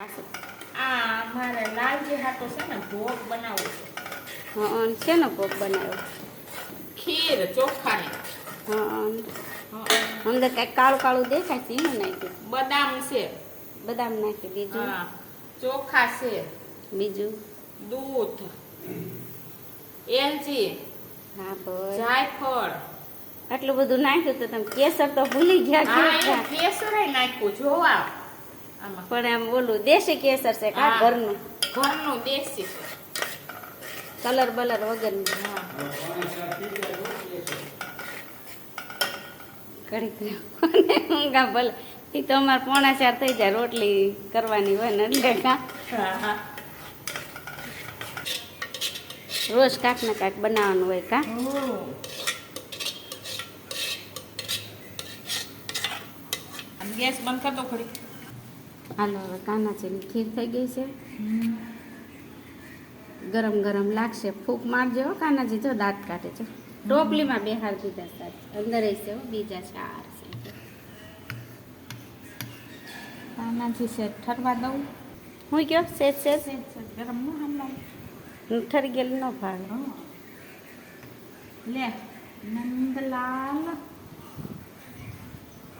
આ મારે લાલજી હાટો છે ને ભોગ બનાવવો છે. હં શેનો ભોગ બનાવ્યો? ખીર ચોખાની. હં હં. અંદર કાંઈક કાળું કાળું દેખાય છે એનું નાખ્યું. બદામ છે. બદામ નાખી બીજું? હા ચોખા છે. બીજું? દૂધ. એલચી. હા ભાઈ જાયફળ. આટલું બધું નાખ્યું તો તમે કેસર તો ભૂલી ગયા કેસર. નાખ્યું જોવા. પણ આમ ઓલું દેશી કેસર છે કા. ઘરનું? ઘરનું દેશી છે. કલર બલર વગરનું. હા ઘડીક ઊંઘા ભલે. એ તો અમારે પોણા ચાર થઈ જાય રોટલી કરવાની હોય ને એટલે કા. રોજ કાંક ને કાંક બનાવવાનું હોય કા. ગેસ બંધ કરતો ખડી હાલો હવે કાનાચીની ખીર થઈ ગઈ છે. ગરમ ગરમ લાગશે. ફૂંક મારજો હો કાનાજી જો દાંત કાઢે છે. ટોપલીમાં બેહાર દીધા સાત અંદર છે હો, બીજા ચાર છે. કાનાજી છે ઠરવા દઉં. હું કયો? સેટ છે ગરમ ન હમણાં ઠરી ગયેલું ન ફાવે લે નંદલાલ.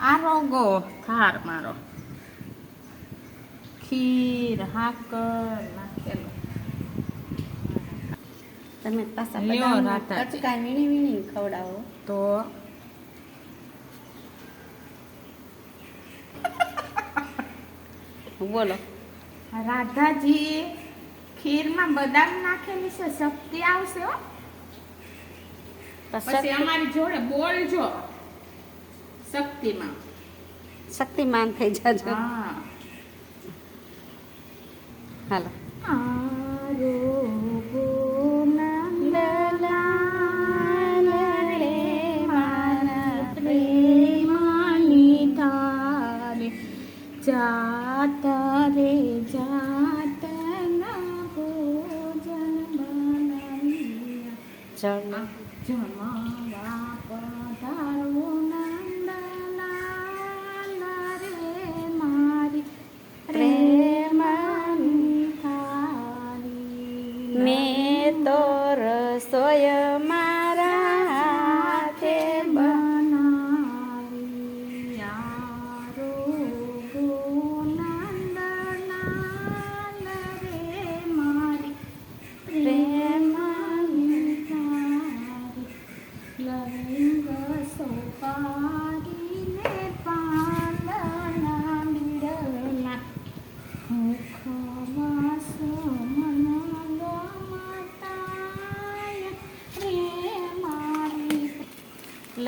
આરોગો થાર મારો. ખીર હાકર નાખેલો. તમે પાછા કચકા વીણી વીણી ખવડાવો. તો બોલો. રાધાજી ખીરમાં બદામ નાખેલી છે? શક્તિ આવશે હો. પછી પછી અમારી જોડે બોલજો શક્તિમાં. શક્તિમાન થઈ જાજો. હા. હાલો. નંદલાલ રે જાતા રે ભોજન બનાવ્યા જમાવા પધારો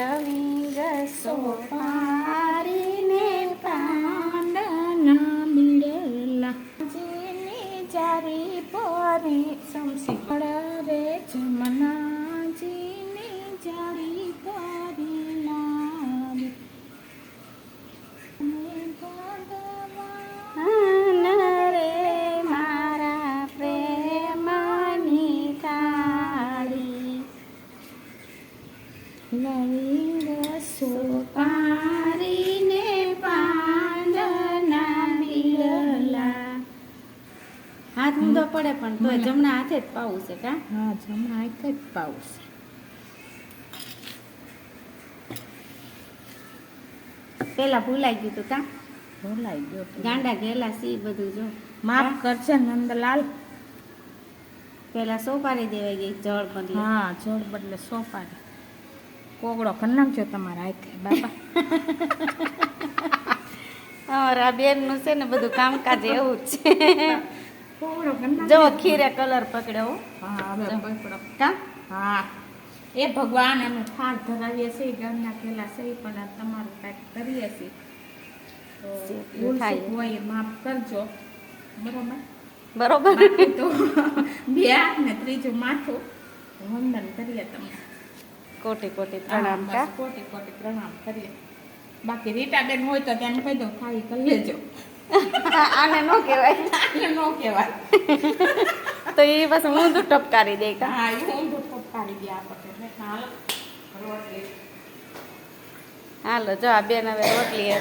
લવિંગ સોપારીને પાંદડા બિરલા જેની જારી પરી સમસી રે જમનાજીની પાંદના બિરલા. હાથ ઊંધો પડે પણ તો જમણા હાથે જ પાવું છે કા? હા જમણા હાથે જ પાઉસ પેલા ભૂલાઈ ગયું તું કા? ભૂલાઈ ગયો ગાંડા ગેલા સી બધું જો. માફ કરશે નંદલાલ. પેલા સોપારી દેવાઈ ગઈ જળ બદલે. હા જળ બદલે સોપારી. કોગળો કરી નાખજો તમારા હાથે બાપા. અમારા બેનનું છે ને બધું કામકાજ એવું જ છે. જો ખીરે કલર પકડ્યો કા? હા. એ ભગવાન અમે ફાળ ધરાવીએ છીએ ઘરના પેલા સહી પણ આ તમારું કાંઈક કરીએ છીએ. હોય માફ કરજો. બરોબર? બરોબર. તો બે હાથ ને ત્રીજું માથું. વંદન કરીએ તમને. કોટી કોટી પ્રણામ કા? કોટી કોટી પ્રણામ કરીએ. બાકી રીટાબેન હોય તો ત્યાં કહી દઉં ખાઈ કરી લેજો. આને નો કહેવાય. આને નો કહેવાય. તો એ બસ હું તો ટપકારી દે કા? હા એ હું તો ટપકારી દે એટલે હાલ રોટલી. હાલો જો આ બેન હવે રોટલી